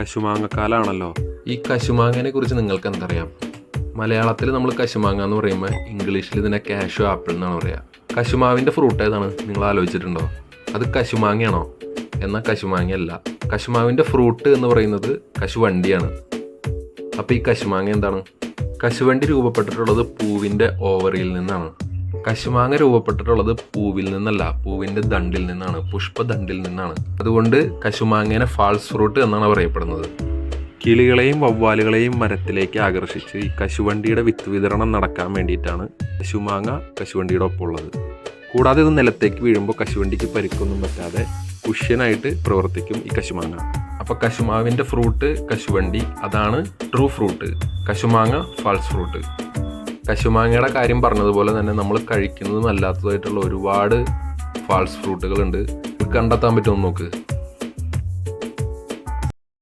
കശുമാങ്ങക്കാലാണല്ലോ. ഈ കശുമാങ്ങനെ കുറിച്ച് നിങ്ങൾക്ക് എന്തറിയാം മലയാളത്തിൽ നമ്മൾ കശുമാങ്ങ എന്ന് പറയുമ്പോൾ ഇംഗ്ലീഷിൽ ഇതിനെ കാഷു ആപ്പിൾ എന്നാണ് പറയുക കശുമാവിന്റെ ഫ്രൂട്ട് ഏതാണ്? നിങ്ങൾ ആലോചിച്ചിട്ടുണ്ടോ? അത് കശുമാങ്ങയാണോ? എന്നാൽ കശുമാങ്ങയല്ല. കശുമാവിന്റെ ഫ്രൂട്ട് എന്ന് പറയുന്നത് കശുവണ്ടിയാണ്. അപ്പോൾ ഈ കശുമാങ്ങ എന്താണ്? കശുവണ്ടി രൂപപ്പെട്ടിട്ടുള്ളത് പൂവിന്റെ ഓവറിയിൽ നിന്നാണ്. കശുമാങ്ങ രൂപപ്പെട്ടിട്ടുള്ളത് പൂവിൽ നിന്നല്ല പൂവിന്റെ ദണ്ടിൽ നിന്നാണ് പുഷ്പദണ്ടിൽ നിന്നാണ്. അതുകൊണ്ട് കശുമാങ്ങേനെ ഫാൾസ് ഫ്രൂട്ട് എന്നാണ് പറയപ്പെടുന്നത്. കിളികളെയും വവ്വാലുകളെയും മരത്തിലേക്ക് ആകർഷിച്ച് ഈ കശുവണ്ടിയുടെ വിത്ത് വിതരണം നടക്കാൻ വേണ്ടിയിട്ടാണ് കശുമാങ്ങ കശുവണ്ടിയുടെ ഒപ്പം ഉള്ളത് കൂടാതെ ഇത് നിലത്തേക്ക് വീഴുമ്പോൾ കശുവണ്ടിക്ക് പരിക്കൊന്നും പറ്റാതെ പുഷ്യനായിട്ട് പ്രവർത്തിക്കും ഈ കശുമാങ്ങ. അപ്പോൾ കശുമാവിന്റെ ഫ്രൂട്ട് കശുവണ്ടി അതാണ് ട്രൂ ഫ്രൂട്ട് കശുമാങ്ങ ഫാൾസ് ഫ്രൂട്ട് കശുമാങ്ങയുടെ കാര്യം പറഞ്ഞതുപോലെ തന്നെ നമ്മൾ കഴിക്കുന്നതും അല്ലാത്തതായിട്ടുള്ള ഒരുപാട് ഫാൾസ് ഫ്രൂട്ടുകളുണ്ട് കണ്ടെത്താൻ പറ്റുമെന്ന് നോക്ക്.